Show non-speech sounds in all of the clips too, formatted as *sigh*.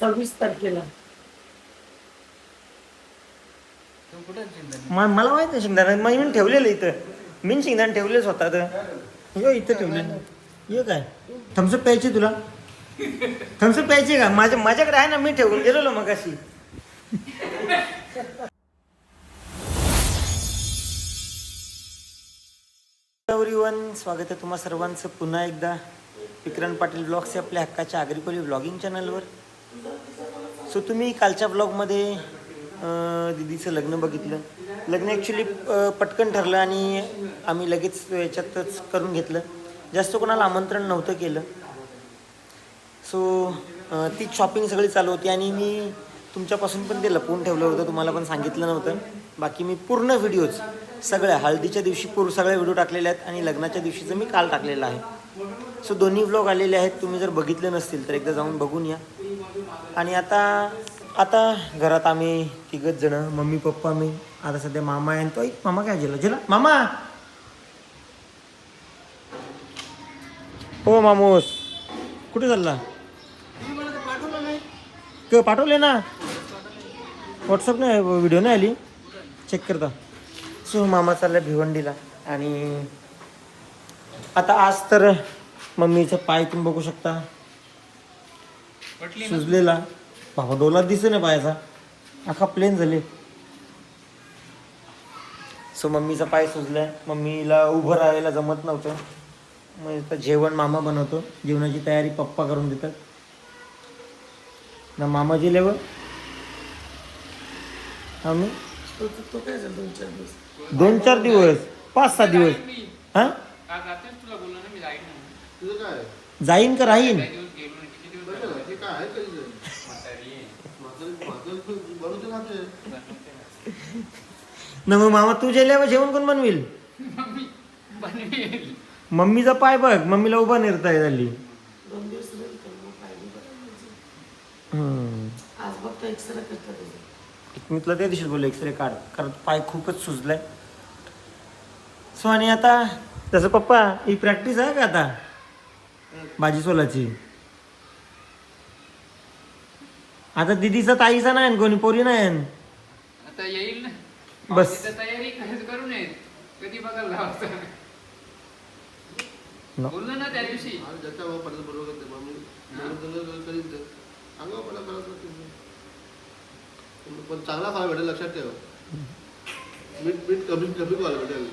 सव्वीस तारखेला. म- मला माहीत नाही शेंगदाणा मग मी ठेवलेलं इथं. मी शेंगदाणा ठेवलेलं स्वतः तर. यो इथं ठेवलेलं. ये काय? थम्सअप प्यायची तुला? थम्सअप प्यायची का? माझ्या माझ्याकडे आहे ना मी ठेवून गेलेलो मग अशी वन स्वागत आहे तुम्हा सर्वांचं. पुन्हा एकदा विक्रांत पाटील ब्लॉग्स या आपल्या हक्काच्या आगरीकोली ब्लॉगिंग चॅनलवर. सो तुम्ही कालच्या ब्लॉगमध्ये दिदीचं दीदीचं लग्न बघितलं. लग्न ॲक्च्युली पटकन ठरलं आणि आम्ही लगेच याच्यातच करून घेतलं. जास्त कोणाला आमंत्रण नव्हतं केलं. सो ती शॉपिंग सगळी चालू होती आणि मी तुमच्यापासून पण ते लपवून ठेवलं होतं. तुम्हाला पण सांगितलं नव्हतं. बाकी मी पूर्ण व्हिडिओज सगळ्या हळदीच्या दिवशी पूर्व सगळे व्हिडिओ टाकलेले आहेत आणि लग्नाच्या दिवशीचं मी काल टाकलेलं आहे. सो दोन्ही व्लॉग आलेले आहेत. तुम्ही जर बघितले नसतील तर एकदा जाऊन बघून या. आणि आता आता घरात आम्ही तिघच जण मम्मी पप्पा मी आता सध्या मामा आहे आणि तो एक मामा काय झालं झाला मामा! हो मामूस. कुठे चालला? क पाठवले ना? व्हॉट्सअप नाही व्हिडिओ नाही आली? चेक करता. सो मामा चालला भिवंडीला. आणि आता आज तर मम्मीचा पाय तुम्ही बघू शकता. सुजलेला. बाबा डोला दिसे ना पायाचा. अख्खा प्लेन झाले. सो मम्मीचा पाय सुजलाय. मम्मीला उभं राहायला जमत नव्हतं. मग आता जेवण मामा बनवतो. जेवणाची तयारी पप्पा करून देतात. ना मामा जेलेवर आम्ही तो तो काय झालं दोन चार दिवस दोन चार दिवस पाच सहा दिवस हा काल रात्रीच तुला बोललो ना मी जाईन म्हणून. तुझं काय जाईन का राहीन काही दिवस गेलो नाही किती दिवस झाले? हे काय आहे कधीचं? म्हातारी आहे. म्हातारी- म्हातारी बनवते ना ते. ना. मग मामा तू जेल्यावर जेवण कोण बनविल मम्मी बनवेल. मम्मीचा पाय बघ मम्मीला उभा निर्ता झाली दोन दिवस राहील तर मग काय नाही बरं. हम्म. आज बघता एक्सरे करता त्याचं मी तुला त्या दिवशी बोललो एक्सरे काढ. कारण पाय खूपच सुजलाय. सो आणि आता तसं पप्पा ही प्रॅक्टिस आहे का आता? भाजी सोलाची. आता दिदीचा ताईचा नाही आणि कोणी पोरी नाही. आता येईल ना. बस. तयारी करू नये कधी बघायला लावायचं. बोललो ना त्या दिवशी आणि ज्याच्या बाबा पडलं बरोबर करते. मग मी बरोबर झालं, करीन ते. अंगावर पडलं करावंच लागतं. पण चांगला खायला भेटेल लक्षात ठेव. मीठ मीठ कमी कमी खायला भेटेल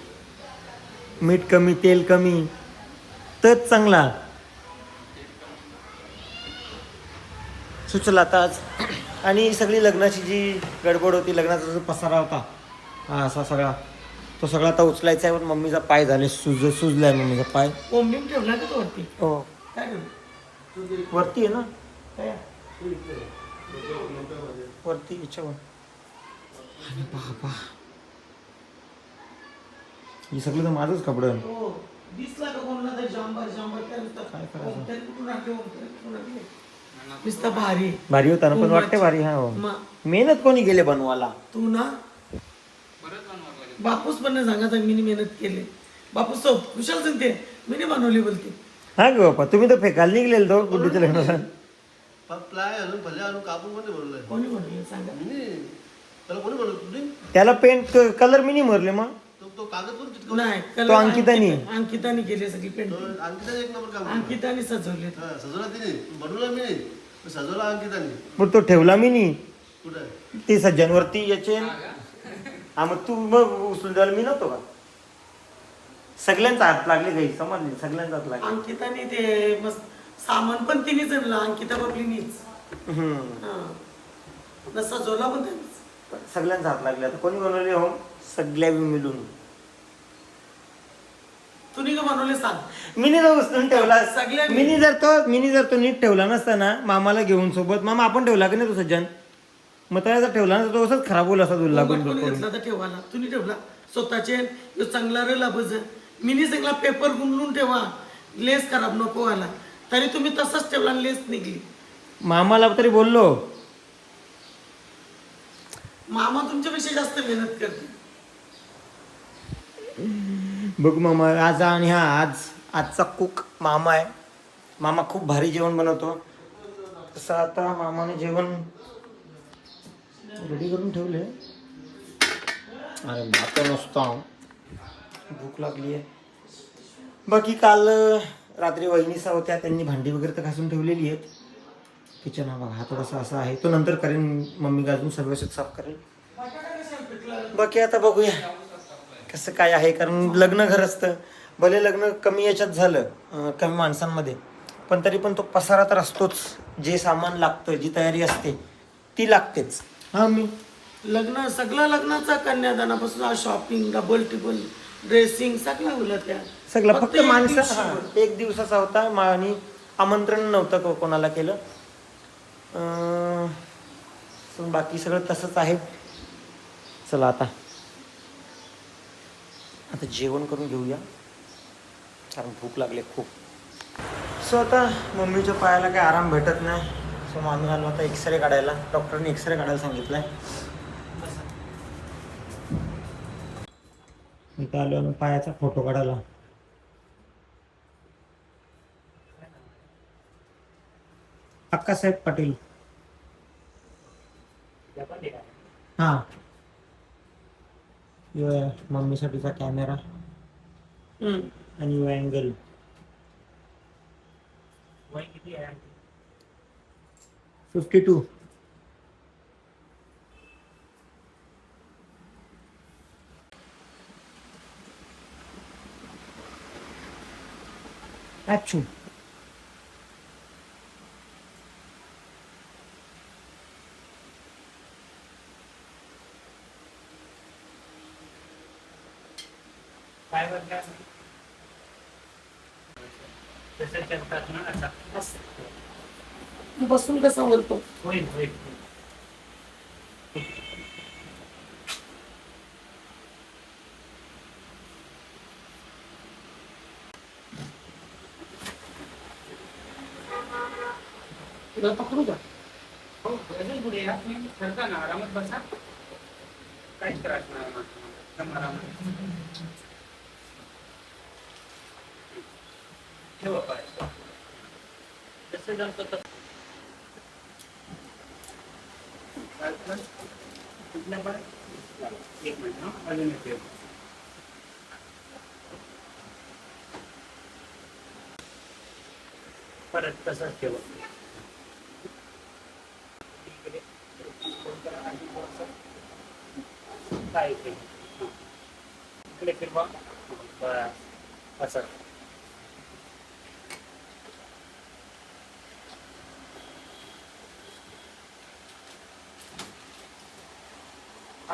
मीठ कमी तेल कमी तच चांगला. सुचला आता आज. आणि सगळी लग्नाची जी गडबड होती लग्नाचा जो पसारा होता हा असा सगळा तो सगळा आता उचलायचा आहे. पण मम्मीचा पाय झाले सुज सुजलाय मम्मीचा पाय. कोंबडीन ठेवला का तो वरती. हो. काय करू वरती आहे ना? काय? वरती याच्यावर. आणि बाबा हे सगळं तर माझंच कपडं. हो दिसला का कोणाला तर जांभर जांभर काय नुसतं काय करायचं? ओमट्याने कुठून आणले ओमट्याने कुठून आणले नुसतं भारी. भारी होता ना पण वाटते भारी हा हो. मेहनत कोणी गेले बनवाला तू ना? बापूस पण नाही सांगा मी मेहनत केली. बापूस तो कुशाल सांगते मी नाही बनवली बोलते. हा ग बाप्पा तुम्ही तर फेकायला निघलेल तो गुड्डीच्या लग्नाला पण प्लाय आणून भले आणून कापून कोणी बनवलंय कोणी बनवलं सांगा. मी नाही. त्याला कोणी त्याला पेंट कलर मी नाही मरले मग. तो तो कागद पण चिटकवला नाही तो कलर अंकितानी. अंकिता- अंकितानी केली सगळी तो पेंटिंग अंकिता एक नंबर काम केलं. अंकितानी सजवले. हा, सजवला तिने. बनवला मी नाही. पण सजवला अंकिताने. तो ठेवला मी नाही. कुठं आहे? ते सज्जनवरती याचे हा मग तू मग उचलून द्यायला मी नव्हतो का? सगळ्यांचा हात लागले काही समजले सगळ्यांचा हात लागले. अंकिताने ते मस्त सामान पण तिनेच आणलं. अंकिता बबलीनीच. हम्म. हा. न सजवला पण त्यांनीच सगळ्यांचा हात लागले. आता कोणी बनवले हो? सगळ्या मिळून. तुम्ही का बनवले सांग. मिनी जर उचलून ठेवला सगळ्या- मिनी जर तो मिनी जर तो नीट ठेवला नसता ना मामाला घेऊन सोबत मामा आपण ठेवला की नाही तो सज्जन? मग त्याला जर ठेवला ना तो असंच खराब होईल असा कोणी पण घेतला तर ठेवाला तुम्ही ठेवला. स्वतःचे चांगला रे लाभच मिनी चांगला पेपर गुंडून ठेवा. लेस खराब नको व्हायला. तरी तुम्ही तसंच ठेवला लेस निघली. मामाला तरी बोललो. मामा तुमच्यापेक्षा जास्त मेहनत करते बघ मामा आज आणि हा आज आजचा कुक मामा आहे. मामा खूप भारी जेवण बनवतो. तसं आता मामाने जेवण रेडी करून ठेवले अरे भात नसतो भूक लागली आहे. बाकी काल रात्री वहिनीसा होत्या त्यांनी भांडी वगैरे तर घासून ठेवलेली आहेत. किचन हा बघा हा थोडासा असा आहे. तो नंतर करेन मम्मी गाजून सर्व साफ करेल. बाकी आता बघूया कसं काय आहे कारण लग्न घर असतं. भले लग्न कमी याच्यात झालं कमी माणसांमध्ये पण तरी पण तो पसारा तर असतोच. जे सामान लागतं जी तयारी असते ती लागतेच. हा मी लग्न सगळं लग्नाचा कन्यादानापासून शॉपिंग डबल टिबल ड्रेसिंग सगळं त्या सगळं फक्त माणसं एक दिवसाचा होता आणि आमंत्रण नव्हतं को- कोणाला केलं. बाकी सगळं तसंच आहे. चला आता. आता जेवण करून घेऊया. कारण भूक लागली खूप. सो आता मम्मीच्या पायाला काही आराम भेटत नाही. सो माणूस आलो आता एक्सरे काढायला. डॉक्टरने एक्सरे काढायला सांगितलं आहे इथं आलो आम्ही पायाचा फोटो काढायला. अक्कासाहेब पाटील. हा यो आहे मम्मीसाठीचा कॅमेरा हम्म. आणि यो अँगल फिफ्टी टू ॲक्चू तू बसून कसा बोलतो? तुला पकडू का? हो अजून पुढे या. तुम्ही ठरता ना आरामात बसा. काहीच त्रास नाही. एकदम आरामात. ठेवा पाय जसं जमतं एक मिनिट अजून एक परत तसंच ठेवा आणि काय इकडे फिरवा बस असं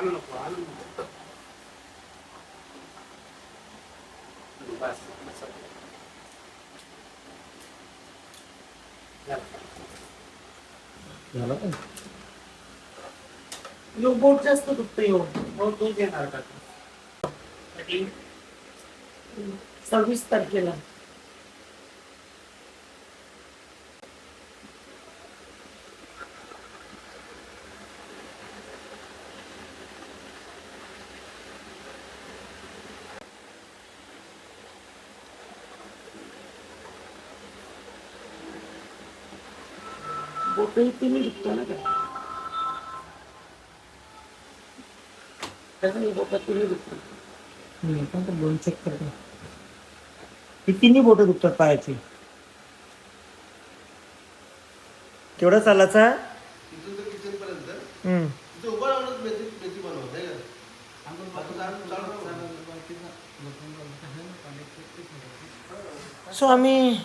आलू नको आलू नको बस असं झालं. झालं का यो बोट जास्त दुखतो यो तू घेणार का सव्वीस तारखेला बोटही तिने दुखतो ना काय त्याचं बोट तिने दुखतो मी पण तर दोन चेक करतो ही तिन्ही बोटं दुखतात पायाची. केवढा पर्यंत हम्म. तिथे उभा राहूनच मेथी मेथी बनवत आहे का आता चालू- चालू राहू. सो आम्ही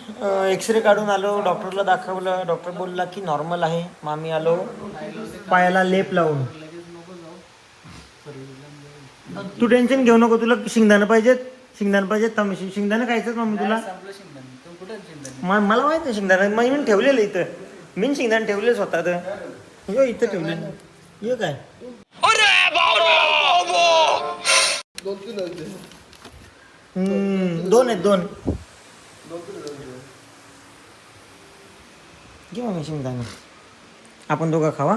एक्सरे काढून आलो. डॉक्टरला दाखवलं. डॉक्टर बोलला की नॉर्मल आहे. मग आम्ही आलो. पायाला लेप लावून. तू टेन्शन घेऊ नको. तुला शेंगदाणं पाहिजेत. शेंगदाणं पाहिजेत. शे- शेंगदाणं खायचं मम्मी तुला. म- मला माहीत नाही शेंगदाणं. मग मी ठेवलेलं इथं. मी शेंगदाणं ठेवले स्वतः तर यो इथं ठेवलेलं. यो काय? दोन आहेत दोन. घे मग शेंगदाणं आपण दोघं खावा.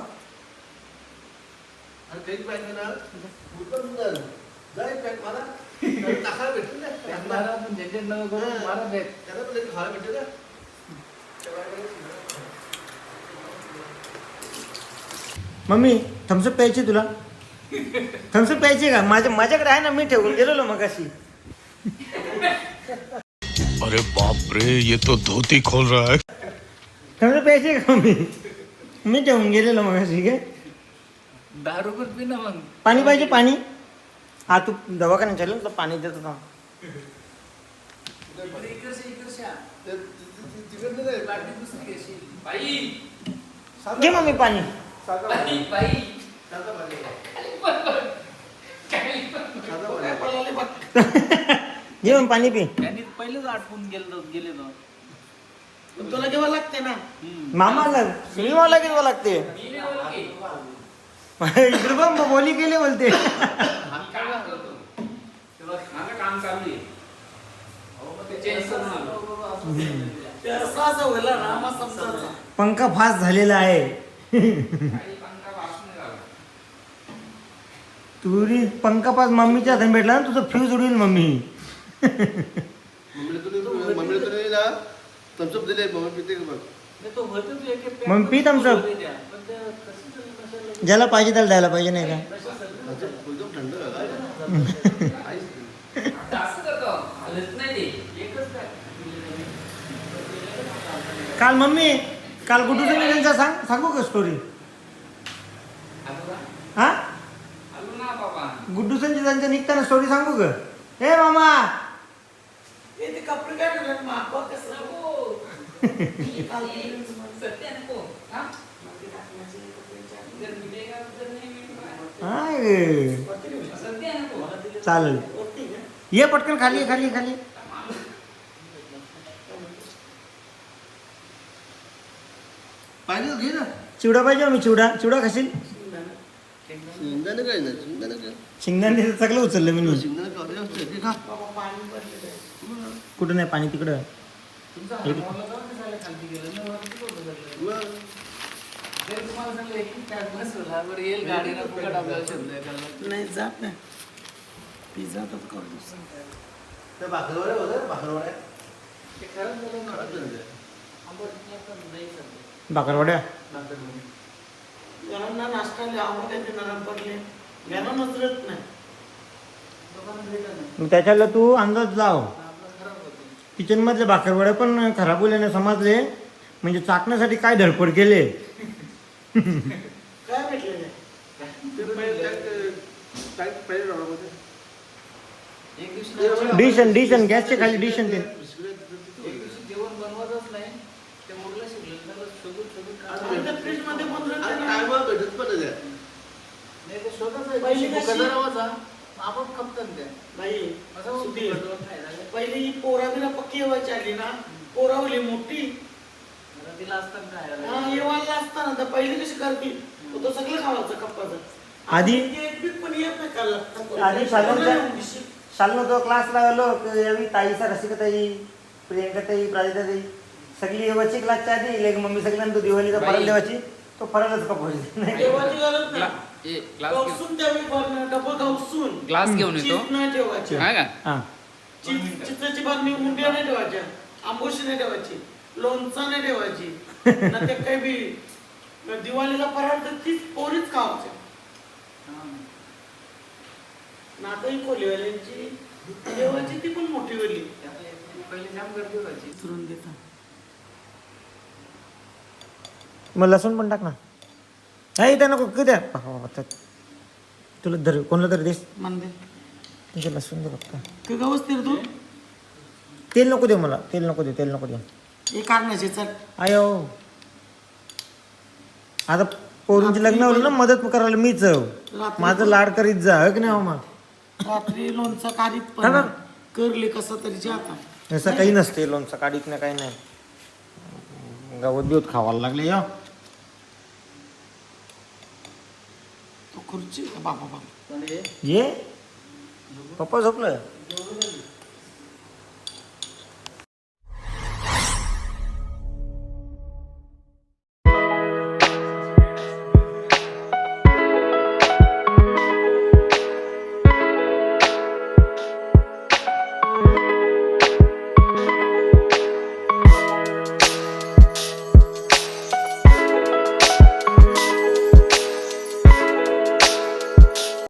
*laughs* मम्मी थम्सअप प्यायची तुला? *laughs* थम्सअप प्यायची का? माझ्या माझ्याकडे आहे ना मी ठेवून गेलेलो मग अशी अरे बाप रे ये तो धोती खोल रहा है। थम्सअप प्यायची का मम्मी? मी ठेवून गेलेलो मग अशी काय दारू कर पी ना मग पाणी पाहिजे पाणी हा तू दवाखान्यात चालेल तुला पाणी देतो ना इकडचे इकडच्या ते- ति- ति- तिकडनं नाही बाटली दुसरी घेशील बाई घे मम्मी पाणी साधा बाई पाणी साधा पाणी पी। त्यांनी पहिलेच आटपून गेलो गेले पण तुला घ्यावं लागते ना. मामाला श्रीमाला घ्यावं लागते. इकडे बोली केली बोलते. माझं काम चालू आहे पंखा फास्ट झालेला आहे. तुरी पंखा पास मम्मीच्या हातात भेटला ना तुझं फ्यूज उडील मम्मी. मम्मीला तुम्ही मम्मीला तुम्ही ना थम्सअप दिले मम्मी पिते का बघ मग पी? ज्याला पाहिजे त्याला द्यायला पाहिजे नाही का? एकदम थंड झालं. *laughs* आईस काल मम्मी काल गुड्डूचं निघायचा सांग सांगू का स्टोरी? हा? आलो ना बाबा. गुड्डू त्यांच्या निघताना स्टोरी सांगू का? हे मामा! ते कपडे काय ठेवले माप कसं नको. काल केलं तुम्हाला. सत्य नको हा. हा चालेल? ये पटकन खाली ये, खाली ये, खाली. पाहिजे तर घे ना चिवडा पाहिजे मी चिवडा चिवडा खाशील शेंगदाणे काय ना शेंगदाणे काय शेंगदाणे सगळं उचललं मी शेंगदाणे का अरे असतं, घे खा बाबा पाणी भरलेलं आहे. कुठं नाही पाणी तिकडं. नाही जात. नाही भाकरवड्या भाकरवड्या. ते खरंच झालं ना. खराब झाल्या. आंबट पण नाही नाश्ता नरम पडले. नजरत त्याच्याला तू अंदाज लाव. होतं. किचन मधले बाकरवड्या पण खराब होल्याने समजले म्हणजे चाकण्यासाठी काय धडपड केले? काय भेटलेलं आहे? ते पहिले टँक- टँक पहिले राहणार एक दिवशी डिश आणि डिश आणि गॅसच्या खाली डिश आणि ते. भेटत पण नाही. नाही आपण खपतात त्या बाई असं सुधीर, नाही. पहिली ही पोरा बिरा पक्की व्हायची आली ना पोरावली मोठी तिला असताना काय हा? येवायला असताना तर पहिली कशी करतील तो तो सगळं खावायचं कप्पाचं आधी- एक बीक पण येत नाही खाल्ला आधी शालूच्या- शालू तो क्लासला आलो यावी ताई सर रसिका ताई प्रियंका ताई प्राजिता ताई सगळी येवाची क्लासच्या आधी लेक मम्मी सगळ्यांना तो दिवाळीचा फरक बाई. देवाची तो फरकच कपवायची नाही देवाची गरज नाही ए, ग्लास घेऊन- गवसून द्यावी ग्लास घेऊन येतो. चीज नाही ठेवायची. हा का? हा. बातमी उंड्या नाही ठेवायच्या. आंबोशी नाही ठेवायची. लोणचा नाही ठेवायची. *laughs* ना ते काही बी. दिवाळीला पराठ तीच पोरीच खावायच्या नातही कोलीवाल्यांची देवाची ती पण मोठी वली. पहिले जाम गर्दी व्हायची देता मग लसूण पण टाक ना. नाही त्या नको त्या- तुला धर कोणाला तरी देस? मंदे तुझं लसूण दे फक्त. तू तू? तेल नको दे मला तेल नको दे तेल नको दे हे चल. आयो आता पोरींची लग्न होलं ना मदत करायला मीच माझं लाड करीत जा हो की नाही हो मग रात्री लोणचं काढीत हा ना. पण करले कसं तरी जाता असं काही नसते लोणचं काढीत नाही काही नाही. गवत बिवत खावायला लागले या. खुर्ची बाबा बाबा पण हे ये? पप्पा झोपलं?